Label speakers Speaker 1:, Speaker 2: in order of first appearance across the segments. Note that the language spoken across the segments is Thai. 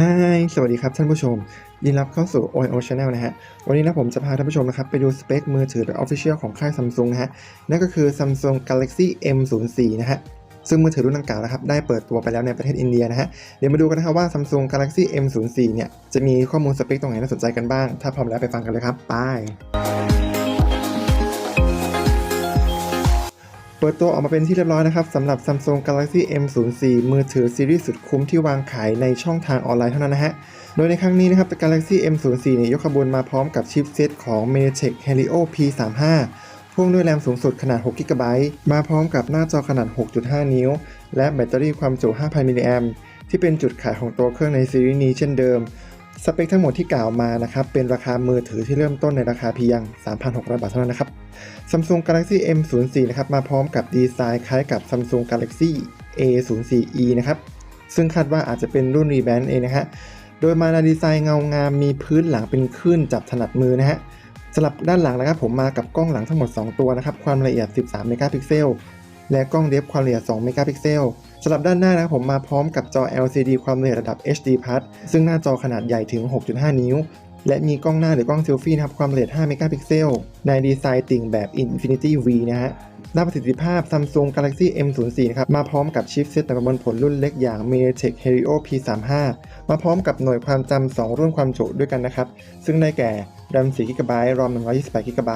Speaker 1: ฮายสวัสดีครับท่านผู้ชม ยินดีรับเข้าสู่ OIO Channel นะฮะ วันนี้นะผมจะพาท่านผู้ชมนะครับ ไปดูสเปคมือถือแบบ Official ของค่าย Samsung นะฮะ นั่นก็คือ Samsung Galaxy M04 นะฮะ ซึ่งมือถือรุ่นดังกล่าวนะครับ ได้เปิดตัวไปแล้วในประเทศอินเดียนะฮะ เดี๋ยวมาดูกันนะครับว่า Samsung Galaxy M04 เนี่ย จะมีข้อมูลสเปคตรงไหนน่าสนใจกันบ้าง ถ้าพร้อมแล้วไปฟังกันเลยครับ ไป เปิดตัวออกมาเป็นที่เรียบร้อยนะครับสำหรับ Samsung Galaxy M04 มือถือซีรีส์สุดคุ้มที่วางขายในช่องทางออนไลน์เท่านั้นนะฮะ โดยในครั้งนี้นะครับ Galaxy M04 เนี่ยยกขบวนมาพร้อมกับชิปเซตของ MediaTek Helio P35 พ่วงด้วยแรมสูงสุดขนาด 6 g b มาพร้อมกับหน้าจอขนาด 6.5 นิ้ว และแบตเตอรี่ความจุ 5,000 มิลลิแอมที่เป็นจุดขายของตัวเครื่องในซีรีส์นี้เช่นเดิม สเปคทั้งหมดที่กล่าวมานะครับเป็นราคามือถือที่เริ่มต้นในราคาเพียง 3,600 บาทเท่านั้นนะครับ Samsung Galaxy M04 นะครับมาพร้อมกับดีไซน์คล้ายกับ Samsung Galaxy A04e นะครับซึ่งคาดว่าอาจจะเป็นรุ่นรีแบรนด์เองนะฮะโดยมาในดีไซน์เงางามมีพื้นหลังเป็นคลื่นจับถนัดมือนะฮะสำหรับด้านหลังนะครับผมมากับกล้องหลังทั้งหมด 2 ตัวนะครับความละเอียด 13 เมกะพิกเซลและกล้องเดฟความละเอียด 2 เมกะพิกเซลสำหรับด้านหน้านะครับผมมาพร้อมกับจอ LCD ความละเอียดระดับ HD+ ซึ่งหน้าจอขนาดใหญ่ถึง 6.5 นิ้ว และมีกล้องหน้าหรือกล้องเซลฟี่นะครับความละเอียด 5 เมกะพิกเซล ในดีไซน์ติ่งแบบ Infinity V นะฮะด้านประสิทธิภาพ Samsung Galaxy M04 นะครับ มาพร้อมกับชิปเซตประมวลผลรุ่นเล็กอย่าง MediaTek Helio P35 มาพร้อมกับหน่วยความจำ 2 รุ่นความจุด้วยกันนะครับ ซึ่งได้แก่ RAM 4 GB ROM 128 GB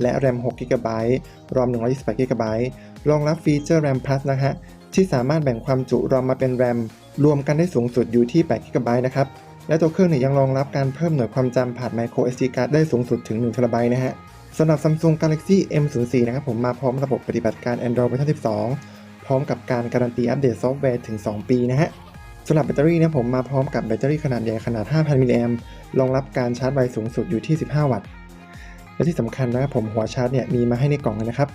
Speaker 1: และ RAM 6 GB ROM 128 GB รองรับฟีเจอร์ RAM Plus นะฮะ ที่สามารถแบ่งความจุ ROM มาเป็น RAM รวมกันได้สูงสุดอยู่ที่8 GB นะครับ และตัวเครื่องเนี่ยยังรองรับการเพิ่มหน่วยความจำผ่าน micro SD card ได้สูงสุดถึง1 TB นะฮะสำหรับ Samsung Galaxy M04 นะครับผมมาพร้อมระบบปฏิบัติการ Android เวอร์ชัน12 พร้อมกับการการันตีอัปเดตซอฟต์แวร์ถึง 2 ปีนะฮะสำหรับแบตเตอรี่นะผมมาพร้อมกับแบตเตอรี่ขนาดใหญ่ขนาด 5,000 มิลลิแอมรองรับการชาร์จไวสูงสุดอยู่ที่ 15 วัตต์ และที่สำคัญนะครับผมหัวชาร์จเนี่ยมีมาให้ในกล่องนะครับ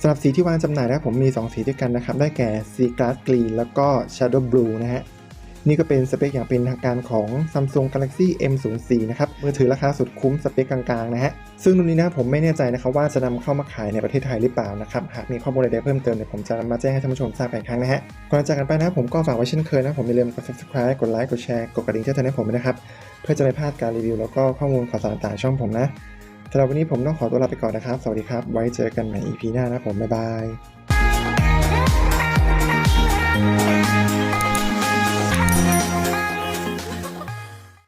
Speaker 1: สำหรับสีที่วางจำหน่ายนะครับผมมี 2 สีด้วยกันนะครับ ได้แก่ Sea Glass Green แล้วก็ Shadow Blue นะฮะนี่ก็เป็นสเปคอย่างเป็นทางการของ Samsung Galaxy M04 นะครับมือถือราคาสุดคุ้มสเปคกลางๆนะฮะซึ่งรุ่นนี้นะผมไม่แน่ใจนะครับว่าจะนำเข้ามาขายในประเทศไทยหรือเปล่านะครับหากมีข้อมูลใดๆเพิ่มเติมเนี่ยผมจะมาแจ้งให้ท่านผู้ชมทราบอีกครั้งนะฮะก่อนจากกันไปนะครับผมก็ฝากไว้เช่นเคยนะผมอย่าลืมกด subscribe กดไลค์กดแชร์กดกระดิ่งแจ้งเตือนให้ผมนะครับเพื่อจะไม่พลาดการรีวิวแล้วก็ข้อมูลข่าวสารต่างๆช่องผมนะ สำหรับวันนี้ผมต้องขอตัวลาไปก่อนนะครับ สวัสดีครับ ไว้เจอกันใหม่ EP หน้านะผม บ๊ายบาย